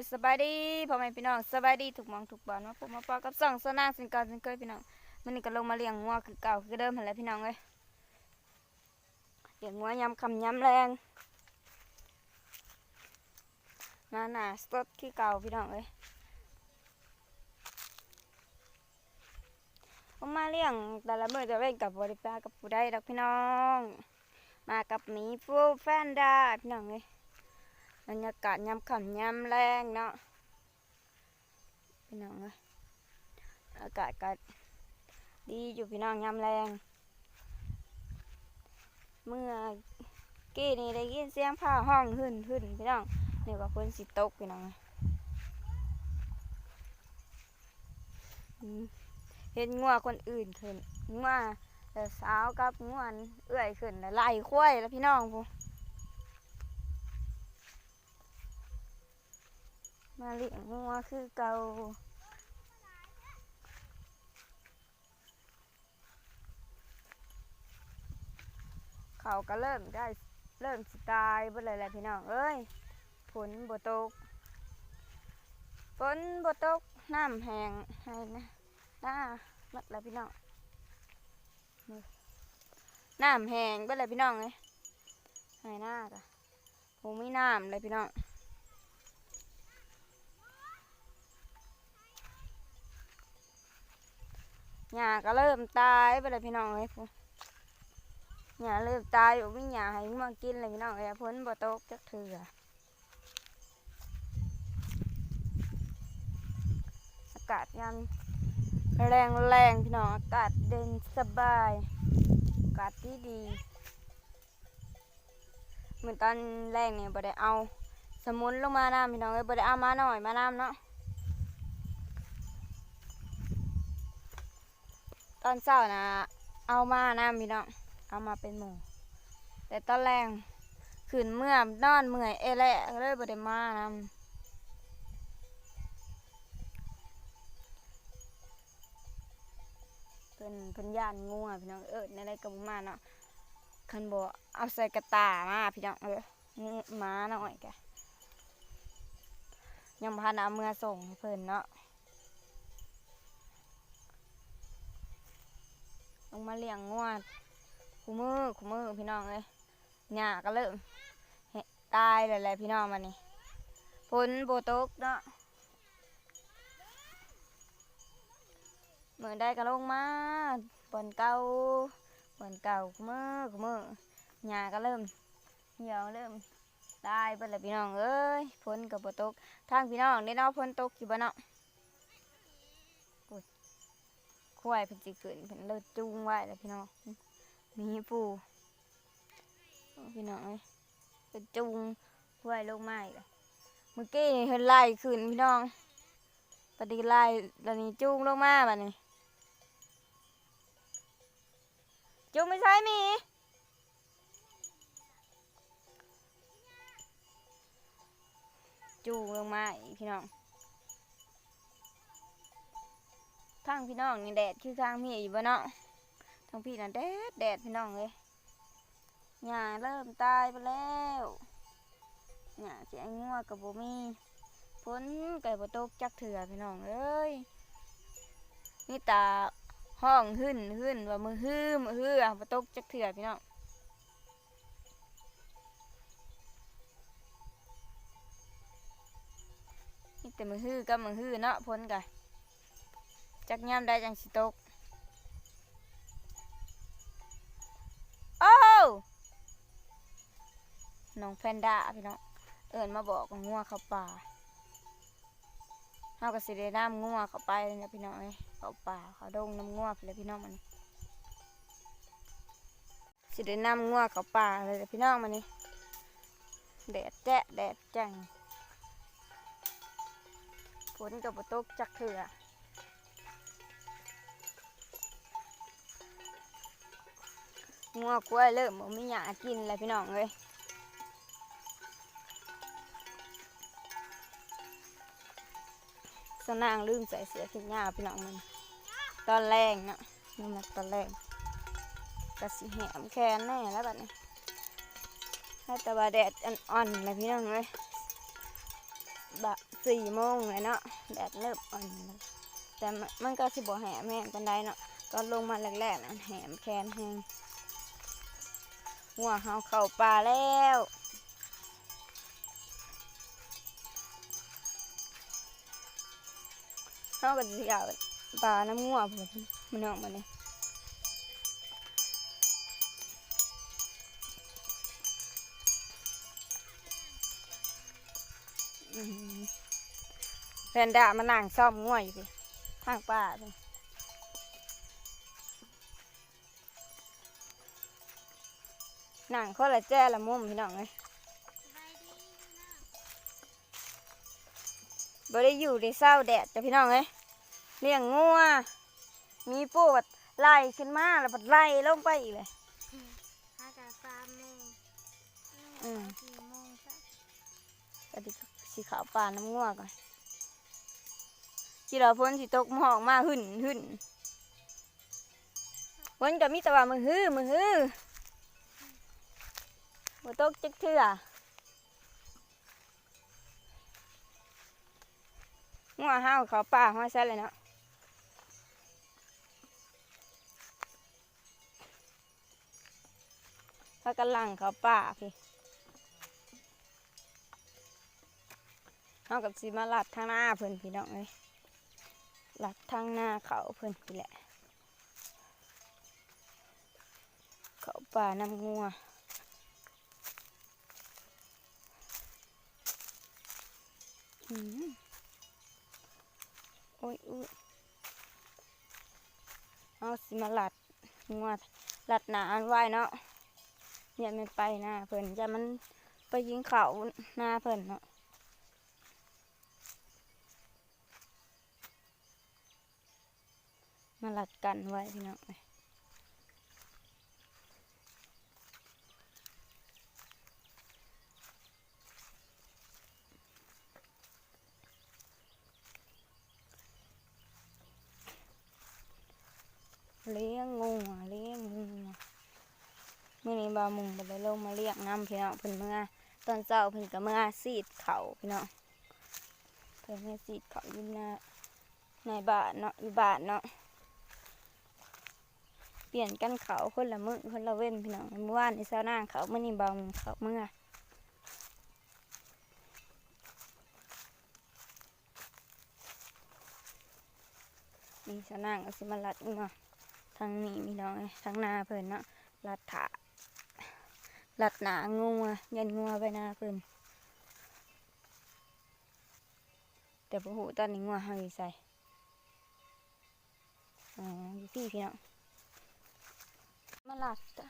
ยสบายดีพ่อแม่พี่น้องสบายดีถูกมองถูกบอลมาพบมาปอกับสองโซนาสินกาสินเคยพี่น้องมันนี่ก็ลงมาเลี้ยงงัวคือเก่าคือเดิมเหันแล้วพี่น้องเลยเลี้ยงงัวยำคำยำแรงนาหนาสดคือเก่าพี่น้องเลยเอามาเลี้ยงแต่ละมื้อจะเล่นกับบริปากับผู้ใดดอกพี่น้อง มากับหมีฟูแฟนดาพี่น้องเลย บรรยากาศยามค่ำยามแรงเนาะพี่น้องเอ้ยอากาศก็ดีอยู่พี่น้องยามแรง เมื่อกี้นี่ได้ยินเสียงผ้าห้องหึ่นหึ่นพี่น้องเนี่ว่าฝนสิตกพี่น้องเห็นงัวคนอื่นขึ้นงัวแต่สาวกับงัวเอื้อยขึ้นแล้วไล่ควยแล้วพี่น้องพู มาเลี้ยงงัวคือเก่าเขาก็เริ่มได้เริ่มสตายบ่เลยแหละพี่น้องเอ้ยฝนบ่ตกฝนบ่ตกน้ำแห้งให้นะหน้าหมดแล้วพี่น้องน้ำแห้งบ่เลยพี่น้องเอ้ยให้หน้าจ้ะผมไมีน้ำเลยพี่น้อง หญ้าก็เริ่มตายไปเลยพี่น้องเอ้ยพูหญ้าเริ่มตายอยู่วิ่งหญ้าให้มากินเลยพี่น้องเอ้ยพ้นบ่ตกจักเถื่ออากาศยามแรงแรงพี่น้องอากาศเด่นสบายอากาศดีดีเหมือนตอนแรงเนี่ยบ่ได้เอา สมุนลงมาน้ำพี่น้องเอ้ยบ่ได้เอามาหน่อยมาน้ำเนาะ ตอนเช้านะ เอามานะพี่น้องเอามาเป็นหมูแต่ตอนแรงขืนเมื่อนอนเมื่อยเอแหละก็เลยบด้มานำเป็นพันยานงัวพี่น้องเอิดในไรกับมาเนาะคันบ่เอาใส่กระตามาพี่น้องเอองูมาหน่อยแกยังพันเอาเมื่อส่งเพิ่นเนาะ มาเลี้ยงงวดคู่มือคู่มือพี่น้องเลยหญ้าก็เริ่มตายแล้วแหละพี่น้องมานี่ฝนโบตกเนาะเหมื่อได้ก็ลงมาบอนเก่าบอนเก่าคู่มือคู่มือหญ้าก็เริ่มเหี่ยวเริ่มตายไปแล้วพี่น้องเอ้ยฝนกับโบตกทางพี่น้องได้เนาะฝนตกอยู่บ้านเนาะ ควายเพิ่นสิขึ้นเพิ่นเลิศจูงไว้แล้วพี่น้องมีปูพี่น้องเอ้ยเพิ่นจูงควายลงมาอีกแล้วเมื่อกี้นี่เพิ่นไล่ขึ้นพี่น้องปฏิไล่ตอนนี้จูงลงมาบัดนี้จูงไม่ใช่มีจูงลงมาอีกพี่น้องางพี่น้องนี่แดดคือทางพี่อยู่บ่เนาะทางพี่น่ะแดดแดดพี่น้องเลยหญ้าเริ่มตายไปแล้วหญ้าเสียงัวกับบ่มีฝนไก่บ่ตกจักเถื่อพี่น้องเอ้ยนี่ตาห้องหึ่นหึ่นว่ามือฮื้มฮื้ออะบ่ตกจักเถื่อพี่น้องนี่แต่มือฮื้อกับมือฮื้อเนาะฝนกะ จักยามได้จังสิตก โอ้น้องแพนด้าพี่น้อง เอิญมาบอกว่างัวเข้าป่าเฮาก็สิได้น้ำงัวเข้าไปเลยนะพี่น้องเอ้ยเข้าป่าเขาดงน้ำงัวไปเลยพี่น้องมันสิได้น้ำงัวเข้าป่าเลยพี่น้องมันนี่แดดแจ๊ะแดดจังฝนกับตกจักเถื่อ งัวกล้วยเริ่มบ่มีหญ้ากินแล้วพี่น้องเอ้ยสนางลืมใส่เสื้อแขนยาพี่น้องมันตอนแรงนะนี่มันตอนแรงกระสิแหมแคนแน่แล้วบัดนี้ให้แต่ว่าแดดอ่อนๆเลยพี่น้องเอ้ยบะสี่โมงเลยเนาะแดดเริ่มอ่อนแล้วแต่มันก็สิบ่แหมแห้งกันได้เนาะก็ลงมาแรกๆนะแหมแคนแห้ง หัวเฮาเข้าป่าแล้วเฮาก็สิเอาปลาน้ำงัวพุ่นมันออกมาเนี่ยอืมแพนด้ามานั่งซ่อมงัวอยู่พี่ทางป่า พี่นั่งคนละแจ้ละมุมพี่น้องเลยบ่ได้อยู่ได้เศร้าแดดจ้ะพี่น้องเลยเลี้ยงงัวมีปูบัดไล่ขึ้นมาแล้วบัดไล่ลงไปอีกเลยห้ากับสามโมงอืมสี่โมงจ้ะก็ดิสีขาวปลาน้ำงัวก่อนที่เราพ้นสิตกหมอกมาหึ่นหึ่นพ้นก็มีแต่ว่ามือฮื้อมือฮื้อ บ่ตกจักเทื่องัวห้าวเขาป่าห้อยซะเลยเนาะพากันหลังเขาป่าพี่เอากับสีมาหลัดทางหน้าเพิ่นพี่น้องเลยหลัดทางหน้าเขาเพิ่นพี่แหละ เขาป่าน้ำงัว โอ้ยอุ้ยเอาสิมาหลัดงัวลัดหนาอันไว้เนาะอย่าไม่ไปหน้าเพิ่นอย่ามันไปยิงเขาหน้าเพิ่นเนาะมาหลัดกันไว้พี่น้องเอ้ยเลี้ยงงูอะเลี้ยงงูอะ มื่อนี้บามุงไปลงมาเรียกน้ำพี่น้องเพิ่นเมื่อตอนเช้าเพิ่นก็เมื่อสีดเขาพี่น้องเพิ่นเมื่อสีดเขาอยู่หน้าในบ้านเนาะอยู่บ้านเนาะเปลี่ยนกันเขาคนละมือคนละเว้นพี่น้องเมื่อวานในเช้าหน้าเขาเมื่อนี้เบาเขาเมื่อนี่เช้าน้าก็สิมาลัดงัวทางนี้พี่น้องเอ้ยทางนาเพิ่นเนาะลัดถา หลัดหนางัวยันงัวไปหน้าเพิ่นแต่พอหูตอนนี้งัวเฮาอยู่ใส่อ๋ออยู่พี่พี่น้องมาหลัดอะ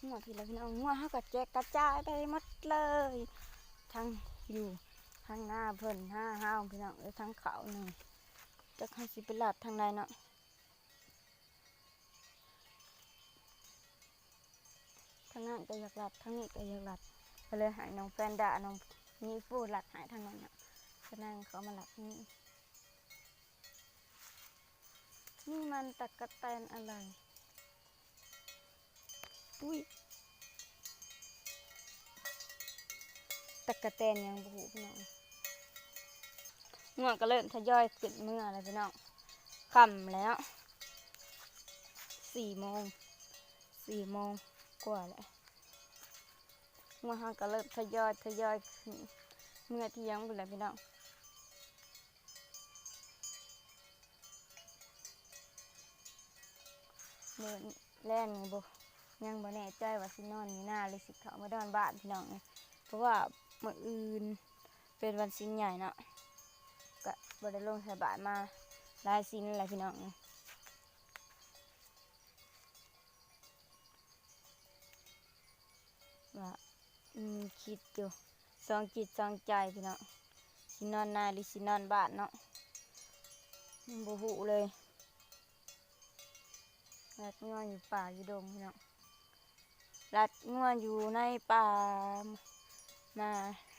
หัวพี่แล้วพี่น้องหัวเขาก็แจกกระจายไปหมดเลย ทั้งอยู่ทั้งหน้าเพิ่นห้าห้าวพี่น้องเอ้ทั้งเขาหนึ่งจะเขาสิไปหลัดทางใดเนาะ ทางนั้นก็อยากหลัดทางนี้ก็อยากหลัดก็เลยหายน้องแฟนด่าน้องนี่ฟูหลัดหายทางนั้นเนาะก็นั่งเขามาหลัดนี่นี่มันตะกะแตนอะไร อุ้ยตะกะแตนยังบหูพี่น้องง่วงก็เริ่มทยอยขึ้นเมื่อแล้วพี่น้องค่ำแล้วสี่โมงสี่โมง กว่าแล้วง่วงเขาก็เริ่มทยอยทยอยขึ้นเมื่อที่ยังไปแล้วพี่น้องเดินแล่นไงบุยังบ่แน่ใจว่าสินอนอยู่หน้าหรือสิเขามาดอนบ้านพี่น้องเอ้ยเพราะว่ามื้ออื่นเป็นวันสิ้นใหญ่เนาะก็บ่ได้ลงสบายมาลายสิ้นแหละพี่น้อง อืมคิดอยู่สองจิตสองใจพี่น้องสินอนนาหรือสินอนบ้านเนาะบ่ฮู้เลยแล้วนอนอยู่ป่าอยู่ดงพี่น้องรัดงัวอยู่ในป่านา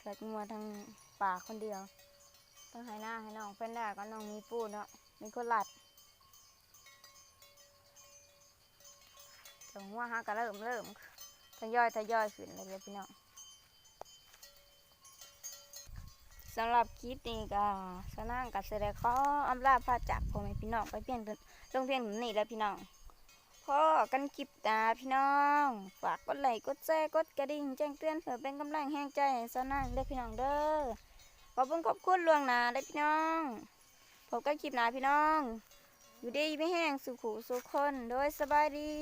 รัดงัวทั้งป่าคนเดียว ต้องให้หน้าให้น้องเป็นแรกก็น้องมีปูเนาะมีคนรัดสองงัวฮะก็เริ่มเริ่มทยอยทยอยขึ้นเลยพี่น้อง สำหรับคลิปนี้ก็สนั่งกับเสด็จขออำลาพาจากพ่อแม่พี่น้องไปเพียงเท่าลงเพียงเท่านี้แล้วพี่น้องพ่อกันคลิปตาพี่น้อง ฝากกดไลค์กดแชร์กดกระดิ่งแจ้งเตือนเพื่อเป็นกำลังแห่งใจสนั่งเด้อพี่น้องเด้อขอบคุณขอบคุณล่วงหน้าเด้อพี่น้องพบกันคลิปหน้าพี่น้อง อยู่ดีไม่แห้งสุขุสุขคนโดยสบายดี